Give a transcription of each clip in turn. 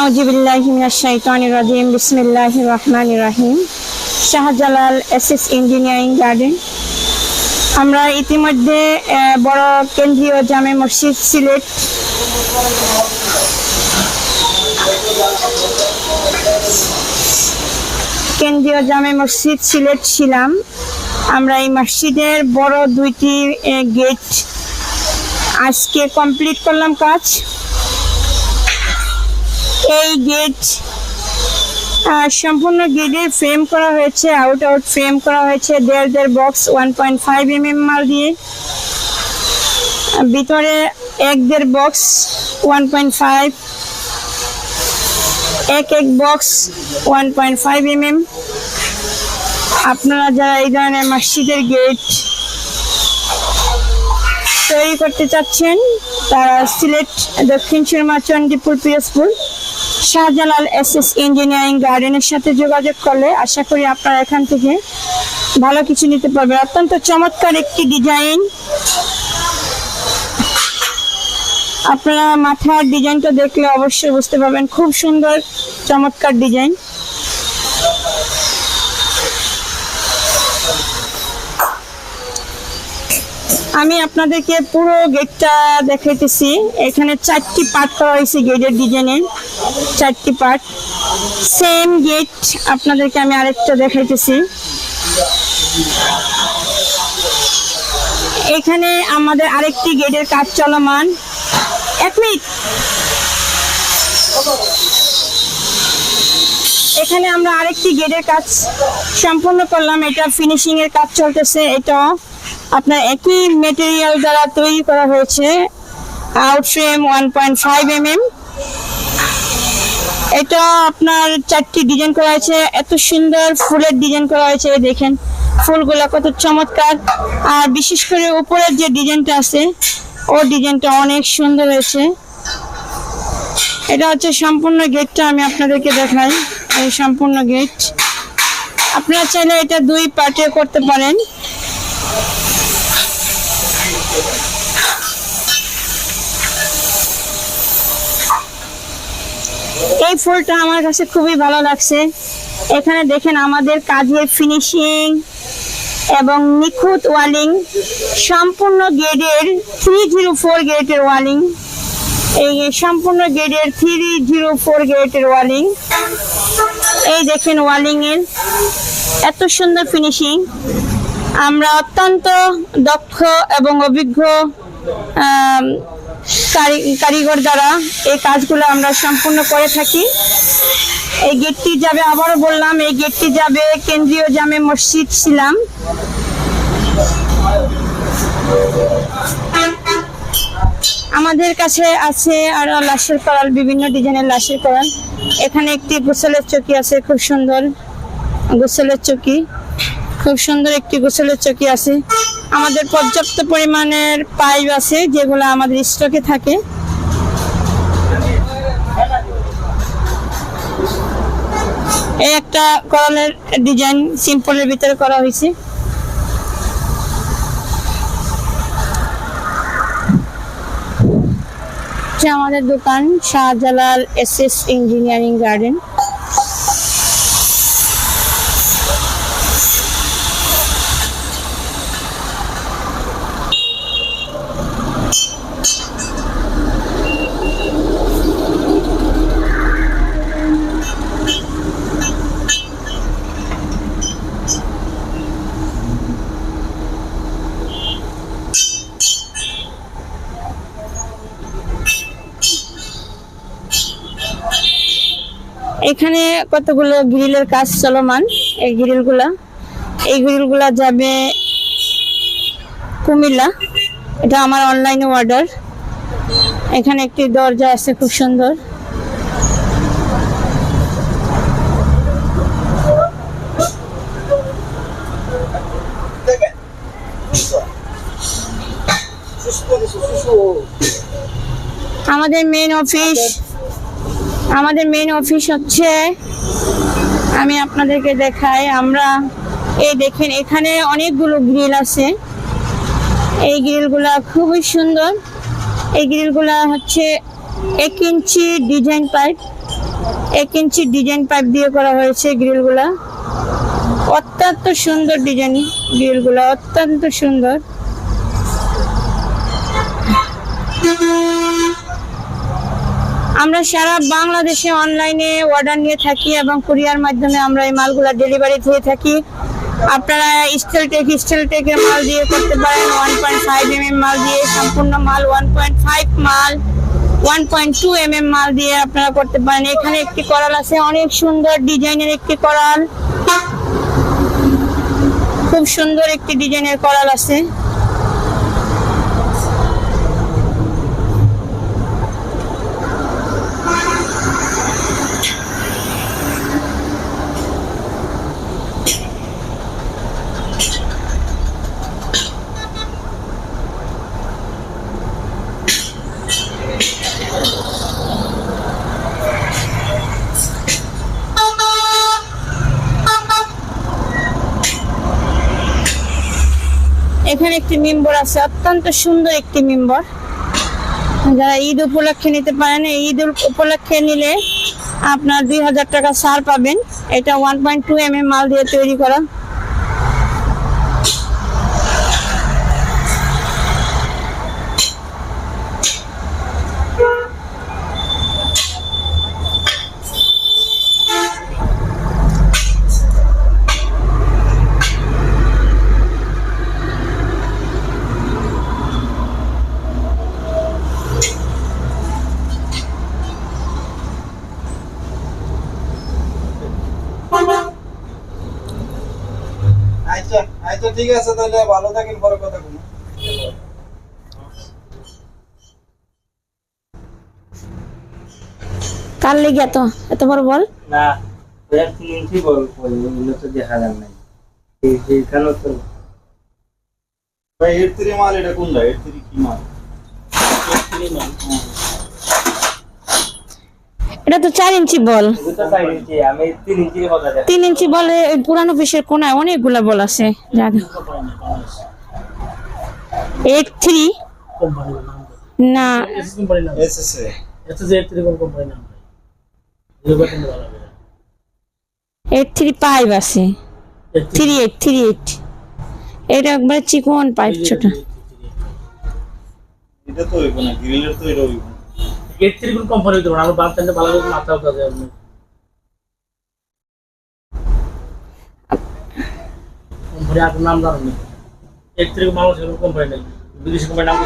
আউজিবিল্লাহি মিনাশ শাইতানির রাজিম, বিসমিল্লাহির রহমানির রহিম। Shahjalal SS engineering garden. আমরা ইতিমধ্যে বড় কেন্দ্রীয় জামে মসজিদ সিলেট কেন্দ্রীয় জামে মসজিদ সিলেট ছিলাম। আমরা এই মসজিদের বড় দুইটি গেট আজকে কমপ্লিট করলাম কাজ। এই গেট সম্পূর্ণ গেটের ফ্রেম করা হয়েছে আউট আউট ফ্রেম করা হয়েছে, দেড় দেড় box one point five M M মাল দিয়ে। ভিতরে এক, দেড় বক্স ওয়ান পয়েন্ট ফাইভ এক এক box one point five M M আপনারা যারা এই ধরনের মসজিদের গেট তৈরি করতে চাচ্ছেন, তারা Sylhet Dakshin Surma Chandipur Pirojpur Shahjalal S S engineering গার্ডেনের সাথে যোগাযোগ করলে আশা করি আপনারা এখান থেকে ভালো কিছু নিতে পারবেন। অত্যন্ত চমৎকার একটি ডিজাইন। আপনারা মাথার ডিজাইনটা দেখলে অবশ্যই বুঝতে পারবেন। খুব সুন্দর, চমৎকার ডিজাইন। আমি আপনাদেরকে পুরো গেটটা দেখাইতেছি। এখানে চারটি পার্ট করা হয়েছে গেটের ডিজাইনের চারটি পার্ট সেম গেট আপনাদেরকে আমি আরেকটা দেখাইতেছি। এখানে আমাদের আরেকটি গেটের কাজ চলমান। এক মিনিট। এখানে আমরা আরেকটি গেটের কাজ সম্পূর্ণ করলাম। এটা ফিনিশিং এর কাজ চলতেছে। এটা আপনার একই মেটেরিয়াল দ্বারা তৈরি করা হয়েছে out frame one point five M M এটা আপনার চারটি ডিজাইন করা হয়েছে, এত সুন্দর ফুলের ডিজাইন করা হয়েছে দেখেন, ফুলগুলা কত চমৎকার। আর বিশেষ করে উপরের যে ডিজাইনটা আছে, ও ডিজাইনটা অনেক সুন্দর হয়েছে। এটা হচ্ছে সম্পূর্ণ গেটটা আমি আপনাদেরকে দেখাই, এই সম্পূর্ণ গেট আপনারা চাইলে এটা দুই পার্টে করতে পারেন। এই ফুলটা আমার কাছে খুবই ভালো লাগছে। এখানে দেখেন আমাদের কাজের ফিনিশিং এবং নিখুঁত ওয়ালিং, সম্পূর্ণ গেটের থ্রি জিরো ফোর গেটের ওয়ালিং। এই সম্পূর্ণ গেটের থ্রি জিরো ফোর গেটের ওয়ালিং। এই দেখেন ওয়ালিং এর এত সুন্দর ফিনিশিং আমরা অত্যন্ত দক্ষ এবং অভিজ্ঞ কারিগর দ্বারা এই কাজগুলো আমরা সম্পূর্ণ করে থাকি। এই গেটটি যাবে, আবারও বললাম, এই গেটটি যাবে কেন্দ্রীয় জামে মসজিদ ছিলাম। আমাদের কাছে আছে আরও লাশের করাল, বিভিন্ন ডিজাইনের লাশের করাল। এখানে একটি গোসলের চকি আছে, খুব সুন্দর গোসলের চকি। খুব সুন্দর একটি গোসলের চকি আছে। আমাদের পর্যাপ্ত পরিমাণের পাইপ আছে যেগুলো আমাদের স্টকে থাকে। এই একটা করলের ডিজাইন সিম্পলের ভিতরে করা হয়েছে। আমাদের দোকান Shahjalal S S engineering garden. এখানে কতগুলো গ্রিলের কাজ চলমান? এই গ্রিলগুলা। এই গ্রিলগুলা যাবে কুমিল্লা। এটা আমার অনলাইনে অর্ডার এখানে একটি দরজা আছে খুব সুন্দর। আমাদের মেন অফিস আমাদের মেন অফিস হচ্ছে, আমি আপনাদেরকে দেখাই, আমরা এই দেখেন, এখানে অনেকগুলো গ্রিল আছে। এই গ্রিলগুলা খুবই সুন্দর। এই গ্রিলগুলা হচ্ছে এক ইঞ্চি ডিজাইন পাইপ এক ইঞ্চি ডিজাইন পাইপ দিয়ে করা হয়েছে গ্রিলগুলা অত্যন্ত সুন্দর ডিজাইন গ্রিলগুলা অত্যন্ত সুন্দর। আমরা সারা বাংলাদেশে অনলাইনে অর্ডার নিয়ে থাকি এবং কুরিয়ার মাধ্যমে আমরা এই মালগুলো ডেলিভারি দিয়ে থাকি। আপনারা স্টিল টেক স্টিল টেকের মাল দিয়ে করতে পারেন one point five M M মাল দিয়ে, সম্পূর্ণ মাল ওয়ান পয়েন্ট ফাইভ মাল one point two M M মাল দিয়ে আপনারা করতে পারেন। এখানে একটি করাল আছে, অনেক সুন্দর ডিজাইনের একটি করাল। খুব সুন্দর একটি ডিজাইনের করাল আছে। এখানে একটি মেম্বর আছে, অত্যন্ত সুন্দর একটি মেম্বর। যারা ঈদ উপলক্ষে নিতে পারেন ঈদ উপলক্ষে নিলে আপনার দুই হাজার টাকা ছাড় পাবেন। এটা one point two M M মাল দিয়ে তৈরি করা। আচ্ছা আচ্ছা ঠিক আছে তাহলে ভালো থাকেন পরে কথা বলব। কার লেগে এত? এত বড় বল? না ওই এক তিন ইঞ্চি বল ওগুলো তো দেখা যান নাই। এই সেইখানে তো? ভাই এর থ্রি মাল এটা কোনটা? এর থ্রি কি মাল? এটা তো চার ইঞ্চি বল। এগুলো তো চার ইঞ্চি বল তিন ইঞ্চি বলে পুরানো পিসের কোনায় অনেকগুলা বল আছে। জানো এইট থ্রি না। এইট থ্রি পাইপ আছে। থ্রি এইট থ্রি এইট এটা একবার চিকন পাইপ ছোট। এটা তো গ্রিলের তো এটা এর থেকে কোনো কোম্পানি হইতে পারে আমার বাপ চাইতে ভালো করে মাথা উঠা যায় আপনি কোম্পানি আপনার নাম জানেন এর থেকে মানুষ কোনো কোম্পানি নেই বিদেশি কোম্পানি নাম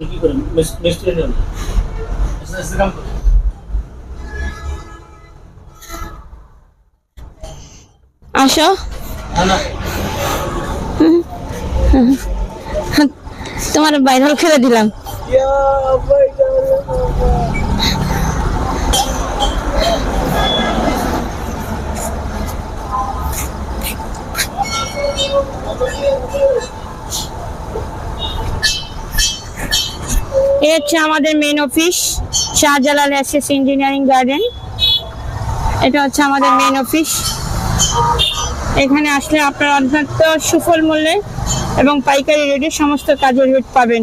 কি করেন মিস্ত্রি নেন কাম করেন আসো না না এই হচ্ছে আমাদের main office Shahjalal SS engineering garden এটা হচ্ছে আমাদের মেন অফিস এখানে আসলে আপনারা অত্যন্ত সুফল মূল্যে এবং পাইকারি রেটে সমস্ত কাজের রেট পাবেন।